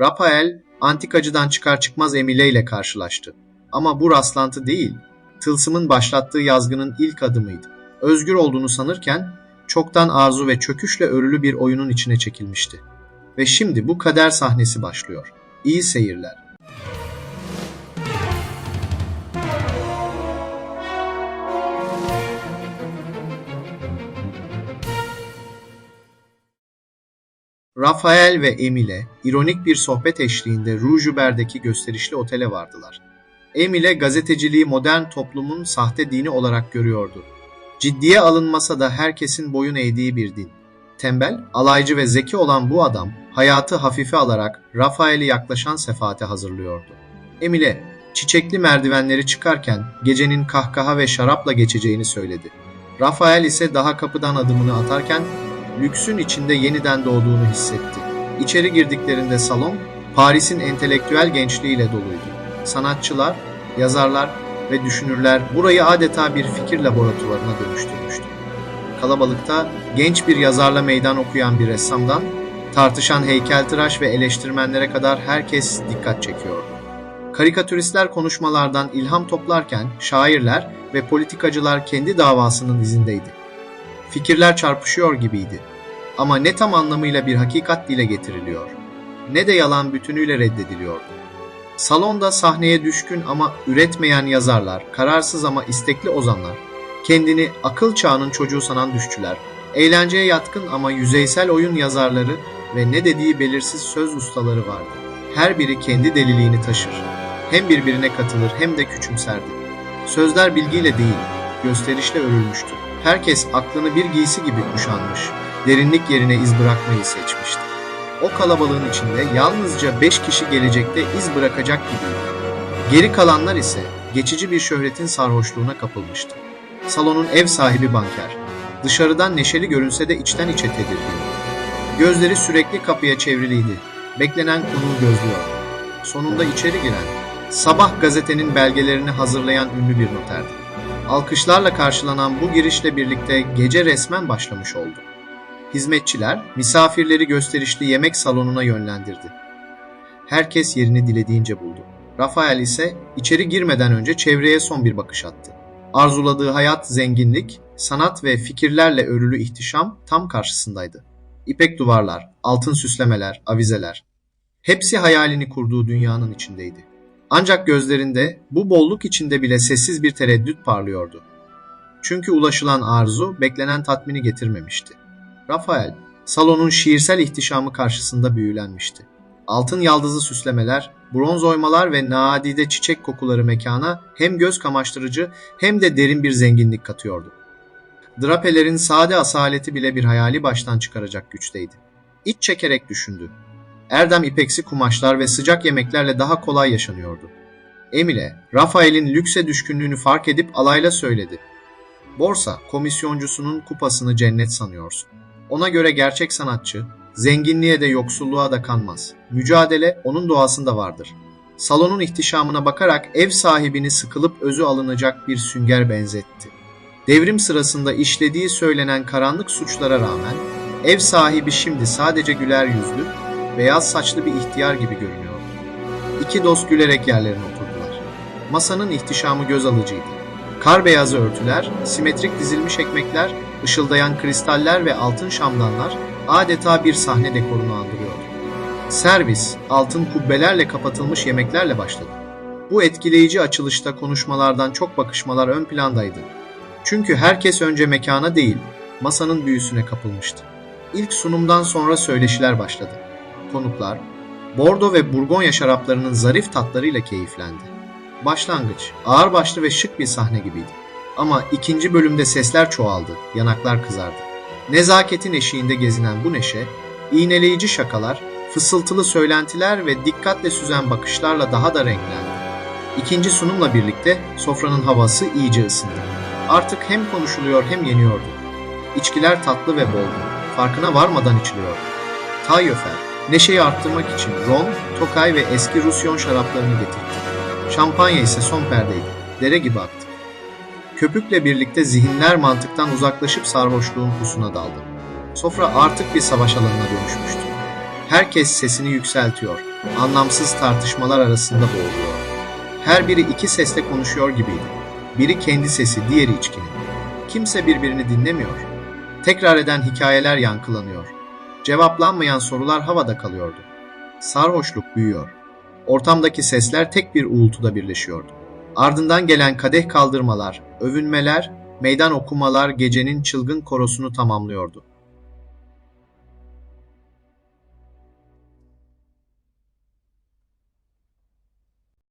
Rafael, antikacıdan çıkar çıkmaz Emile ile karşılaştı. Ama bu rastlantı değil, tılsımın başlattığı yazgının ilk adımıydı. Özgür olduğunu sanırken, çoktan arzu ve çöküşle örülü bir oyunun içine çekilmişti. Ve şimdi bu kader sahnesi başlıyor. İyi seyirler. Rafael ve Emile ironik bir sohbet eşliğinde Rouge gösterişli otele vardılar. Emile gazeteciliği modern toplumun sahte dini olarak görüyordu. Ciddiye alınmasa da herkesin boyun eğdiği bir din. Tembel, alaycı ve zeki olan bu adam hayatı hafife alarak Rafael'i yaklaşan sefaate hazırlıyordu. Emile, çiçekli merdivenleri çıkarken gecenin kahkaha ve şarapla geçeceğini söyledi. Rafael ise daha kapıdan adımını atarken lüksün içinde yeniden doğduğunu hissetti. İçeri girdiklerinde salon, Paris'in entelektüel gençliğiyle doluydu. Sanatçılar, yazarlar ve düşünürler burayı adeta bir fikir laboratuvarına dönüştürmüştü. Kalabalıkta genç bir yazarla meydan okuyan bir ressamdan, tartışan heykeltıraş ve eleştirmenlere kadar herkes dikkat çekiyordu. Karikatüristler konuşmalardan ilham toplarken şairler ve politikacılar kendi davasının izindeydi. Fikirler çarpışıyor gibiydi. Ama ne tam anlamıyla bir hakikat dile getiriliyor, ne de yalan bütünüyle reddediliyordu. Salonda sahneye düşkün ama üretmeyen yazarlar, kararsız ama istekli ozanlar, kendini akıl çağının çocuğu sanan düşçüler, eğlenceye yatkın ama yüzeysel oyun yazarları ve ne dediği belirsiz söz ustaları vardı. Her biri kendi deliliğini taşır. Hem birbirine katılır hem de küçümserdi. Sözler bilgiyle değil, gösterişle örülmüştü. Herkes aklını bir giysi gibi kuşanmış, derinlik yerine iz bırakmayı seçmişti. O kalabalığın içinde yalnızca beş kişi gelecekte iz bırakacak gibiydi. Geri kalanlar ise geçici bir şöhretin sarhoşluğuna kapılmıştı. Salonun ev sahibi banker. Dışarıdan neşeli görünse de içten içe tedirgin. Gözleri sürekli kapıya çevriliydi. Beklenen konuğu gözlüyordu. Sonunda içeri giren, sabah gazetenin belgelerini hazırlayan ünlü bir noterdi. Alkışlarla karşılanan bu girişle birlikte gece resmen başlamış oldu. Hizmetçiler misafirleri gösterişli yemek salonuna yönlendirdi. Herkes yerini dilediğince buldu. Rafael ise içeri girmeden önce çevreye son bir bakış attı. Arzuladığı hayat, zenginlik, sanat ve fikirlerle örülü ihtişam tam karşısındaydı. İpek duvarlar, altın süslemeler, avizeler. Hepsi hayalini kurduğu dünyanın içindeydi. Ancak gözlerinde bu bolluk içinde bile sessiz bir tereddüt parlıyordu. Çünkü ulaşılan arzu beklenen tatmini getirmemişti. Rafael, salonun şiirsel ihtişamı karşısında büyülenmişti. Altın yaldızlı süslemeler, bronz oymalar ve nadide çiçek kokuları mekana hem göz kamaştırıcı hem de derin bir zenginlik katıyordu. Drapelerin sade asaleti bile bir hayali baştan çıkaracak güçteydi. İç çekerek düşündü. Erdem ipeksi kumaşlar ve sıcak yemeklerle daha kolay yaşanıyordu. Emile, Rafael'in lükse düşkünlüğünü fark edip alayla söyledi. Borsa, komisyoncusunun kupasını cennet sanıyorsun. Ona göre gerçek sanatçı, zenginliğe de yoksulluğa da kanmaz. Mücadele onun doğasında vardır. Salonun ihtişamına bakarak ev sahibini sıkılıp özü alınacak bir sünger benzetti. Devrim sırasında işlediği söylenen karanlık suçlara rağmen ev sahibi şimdi sadece güler yüzlü, beyaz saçlı bir ihtiyar gibi görünüyordu. İki dost gülerek yerlerine oturdular. Masanın ihtişamı göz alıcıydı. Kar beyazı örtüler, simetrik dizilmiş ekmekler ışıldayan kristaller ve altın şamdanlar adeta bir sahne dekorunu andırıyordu. Servis, altın kubbelerle kapatılmış yemeklerle başladı. Bu etkileyici açılışta konuşmalardan çok bakışmalar ön plandaydı. Çünkü herkes önce mekana değil, masanın büyüsüne kapılmıştı. İlk sunumdan sonra söyleşiler başladı. Konuklar, Bordo ve Burgonya şaraplarının zarif tatlarıyla keyiflendi. Başlangıç, ağırbaşlı ve şık bir sahne gibiydi. Ama ikinci bölümde sesler çoğaldı, yanaklar kızardı. Nezaketin eşiğinde gezinen bu neşe, iğneleyici şakalar, fısıltılı söylentiler ve dikkatle süzen bakışlarla daha da renklendi. İkinci sunumla birlikte sofranın havası iyice ısındı. Artık hem konuşuluyor hem yeniyordu. İçkiler tatlı ve boldu. Farkına varmadan içiliyordu. Tayyöfer, neşeyi arttırmak için rom, tokay ve eski Rusyon şaraplarını getirdi. Şampanya ise son perdeydi. Dere gibi aktı. Köpükle birlikte zihinler mantıktan uzaklaşıp sarhoşluğun pusuna daldı. Sofra artık bir savaş alanına dönüşmüştü. Herkes sesini yükseltiyor, Anlamsız tartışmalar arasında boğuluyor. Her biri iki sesle konuşuyor gibiydi. Biri kendi sesi, diğeri içkinin. Kimse birbirini dinlemiyor. Tekrar eden hikayeler yankılanıyor. Cevaplanmayan sorular havada kalıyordu. Sarhoşluk büyüyor. Ortamdaki sesler tek bir uğultuda birleşiyordu. Ardından gelen kadeh kaldırmalar, övünmeler, meydan okumalar gecenin çılgın korosunu tamamlıyordu.